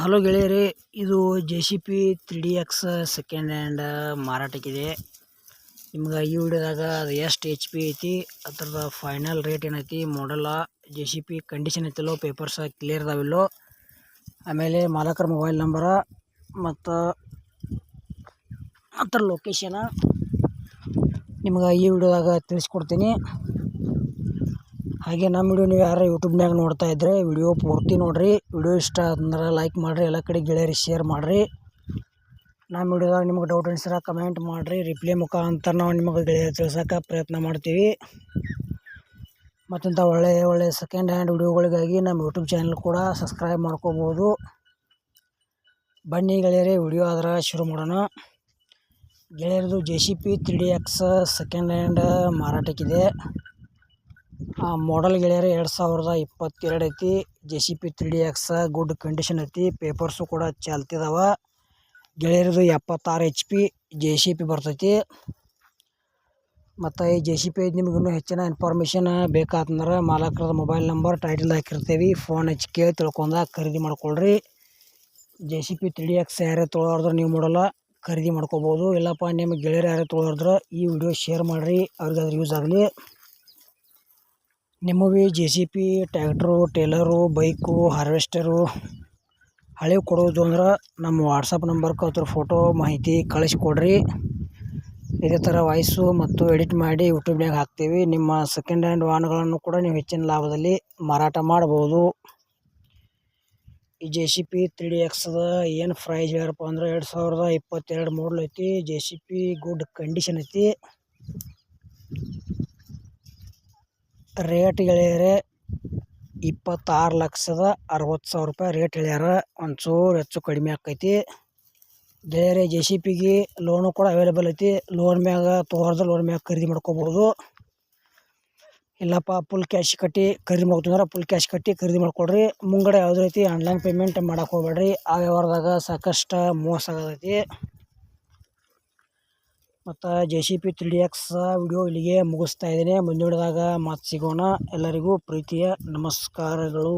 Hello ಗೆಳೆಯರೇ, ಇದು J C P three D X second hand ಮಾರಾಟಕ್ಕಿದೆ. ನಿಮ್ಗೆ ಈ ವಿಡಿಯೋದಾಗ ಅದು ಎಷ್ಟು ಎಚ್ ಪಿ ಐತಿ, ಅದ್ರದ್ದು ಫೈನಲ್ ರೇಟ್ ಏನೈತಿ ಮಾಡಲ್ಲ ಜೆ ಸಿ ಪಿ ಕಂಡೀಷನ್ ಐತಿಲ್ಲೋ ಪೇಪರ್ಸ್ ಕ್ಲಿಯರ್ ಅದಾವಿಲ್ಲೋ, ಆಮೇಲೆ ಮಾಲಕರ ಮೊಬೈಲ್ ನಂಬರ ಮತ್ತು ಅದ್ರ ಲೊಕೇಶನ ನಿಮ್ಗೆ ಈ ವಿಡಿಯೋದಾಗ ತಿಳಿಸ್ಕೊಡ್ತೀನಿ. ಹಾಗೆ ನಮ್ಮ ವಿಡಿಯೋ ನೀವು ಯಾರು ಯೂಟ್ಯೂಬ್ನಾಗ ನೋಡ್ತಾ ಇದ್ದರೆ ವಿಡಿಯೋ ಪೂರ್ತಿ ನೋಡಿರಿ. ವಿಡಿಯೋ ಇಷ್ಟ ಅಂದ್ರೆ ಲೈಕ್ ಮಾಡಿರಿ, ಎಲ್ಲ ಕಡೆ ಗೆಳೆಯರಿಗೆ ಶೇರ್ ಮಾಡಿರಿ. ನಮ್ಮ ವಿಡಿಯೋದಾಗ ನಿಮ್ಗೆ ಡೌಟ್ ಅನ್ಸಿರ ಕಮೆಂಟ್ ಮಾಡಿರಿ. ರಿಪ್ಲೈ ಮುಖಾಂತರ ನಾವು ನಿಮಗೆ ಗೆಳೆಯರು ತಿಳ್ಸೋಕೆ ಪ್ರಯತ್ನ ಮಾಡ್ತೀವಿ. ಮತ್ತಿಂಥ ಒಳ್ಳೆಯ ಒಳ್ಳೆಯ ಸೆಕೆಂಡ್ ಹ್ಯಾಂಡ್ ವಿಡಿಯೋಗಳಿಗಾಗಿ ನಮ್ಮ ಯೂಟ್ಯೂಬ್ ಚಾನಲ್ ಕೂಡ ಸಬ್ಸ್ಕ್ರೈಬ್ ಮಾಡ್ಕೋಬೋದು. ಬನ್ನಿ ಗೆಳೆಯರೇ, ವಿಡಿಯೋ ಆದ್ರೆ ಶುರು ಮಾಡೋಣ. ಗೆಳೆಯರದು J C P three D X second hand ಮಾರಾಟಕ್ಕಿದೆ. Model ಗೆಳೆಯರ ಎರಡು ಸಾವಿರದ ಇಪ್ಪತ್ತೆರಡು ಐತಿ. J C P three D X good condition ಐತಿ. ಪೇಪರ್ಸು ಕೂಡ ಚಾಲ್ತಿದಾವೆ. ಗೆಳೆಯರದು ಎಪ್ಪತ್ತಾರು H P J C P ಬರ್ತೈತಿ. ಮತ್ತು ಈ ಜೆ ಸಿ ಪಿ ನಿಮ್ಗೆ ಇನ್ನೂ ಹೆಚ್ಚಿನ ಇನ್ಫಾರ್ಮೇಷನ್ ಬೇಕಾತಂದ್ರೆ ಮಾಲಕರದ ಮೊಬೈಲ್ ನಂಬರ್ ಟೈಟಲ್ ಹಾಕಿರ್ತೀವಿ. ಫೋನ್ ಹಚ್ಚಿ ಕೇಳಿ ತಿಳ್ಕೊಂಡ ಖರೀದಿ ಮಾಡ್ಕೊಳ್ರಿ. J C P three D X ಯಾರೇ ತೊಳೋದ್ರೆ ನೀವು ಮಾಡಲ್ಲ ಖರೀದಿ ಮಾಡ್ಕೋಬೋದು. ಇಲ್ಲಪ್ಪ ನಿಮ್ಮ ಗೆಳೆಯರು ಯಾರೇ ತೊಳೋದ್ರೆ ಈ ವಿಡಿಯೋ ಶೇರ್ ಮಾಡಿರಿ. ಅವ್ರಿಗೆ ಅದ್ರ ಯೂಸ್ ಆಗಲಿ. ನಿಮ್ಮವು J C P tractor trailer bike harvester ಹಳೆ ಕೊಡೋದು ಅಂದ್ರೆ ನಮ್ಮ ವಾಟ್ಸಪ್ ನಂಬರ್ಗೆ ಅದ್ರ ಫೋಟೋ ಮಾಹಿತಿ ಕಳಿಸ್ಕೊಡ್ರಿ. ಇದೇ ಥರ ವಾಯ್ಸು ಮತ್ತು ಎಡಿಟ್ ಮಾಡಿ ಯೂಟ್ಯೂಬ್ನಾಗ ಹಾಕ್ತೀವಿ. ನಿಮ್ಮ ಸೆಕೆಂಡ್ ಹ್ಯಾಂಡ್ ವಾಹನಗಳನ್ನು ಕೂಡ ನೀವು ಹೆಚ್ಚಿನ ಲಾಭದಲ್ಲಿ ಮಾರಾಟ ಮಾಡ್ಬೋದು. ಈ J C P three D ಎಕ್ಸದ ಏನು ಪ್ರೈಸ್ ಹೇಳ್ಯಾರಪ್ಪ ಅಂದ್ರೆ ಎರಡು ಸಾವಿರದ ಇಪ್ಪತ್ತೆರಡು ಮಾಡಲ್ ಐತಿ. J C P good condition ಐತಿ. ರೇಟ್ ಗೆಳೆಯರೆ ಇಪ್ಪತ್ತಾರು ಲಕ್ಷದ ಅರವತ್ತು ಸಾವಿರ ರೂಪಾಯಿ ರೇಟ್ ಹೇಳ್ಯಾರ. ಒಂಚೂರು ಹೆಚ್ಚು ಕಡಿಮೆ ಆಕೈತಿ. ಗೆಳೆಯರೆ ಜೆ ಸಿ ಪಿಗೆ ಲೋನು ಕೂಡ ಅವೈಲೇಬಲ್ ಐತಿ. ಲೋನ್ ಮ್ಯಾಗ ತೋರ್ದ ಲೋನ್ ಮ್ಯಾಗ ಖರೀದಿ ಮಾಡ್ಕೋಬೋದು. ಇಲ್ಲಪ್ಪ ಫುಲ್ ಕ್ಯಾಶ್ ಕಟ್ಟಿ ಖರೀದಿ ಮಾಡ್ತಂದ್ರೆ ಫುಲ್ ಕ್ಯಾಶ್ ಕಟ್ಟಿ ಖರೀದಿ ಮಾಡ್ಕೊಳ್ರಿ ಮುಂಗಡೆ ಯಾವುದೇ ರೀತಿ ಆನ್ಲೈನ್ ಪೇಮೆಂಟ್ ಮಾಡಕ್ಕೆ ಹೋಗ್ಬೇಡ್ರಿ. ಆ ವ್ಯವಹಾರದಾಗ ಸಾಕಷ್ಟು ಮೋಸ ಆಗತೈತಿ. ಮತ್ತು J C P three D X video ಇಲ್ಲಿಗೆ ಮುಗಿಸ್ತಾ ಇದ್ದೀನಿ. ಮುಂದಿನದಾಗ ಮಾತು ಸಿಗೋಣ. ಎಲ್ಲರಿಗೂ ಪ್ರೀತಿಯ ನಮಸ್ಕಾರಗಳು.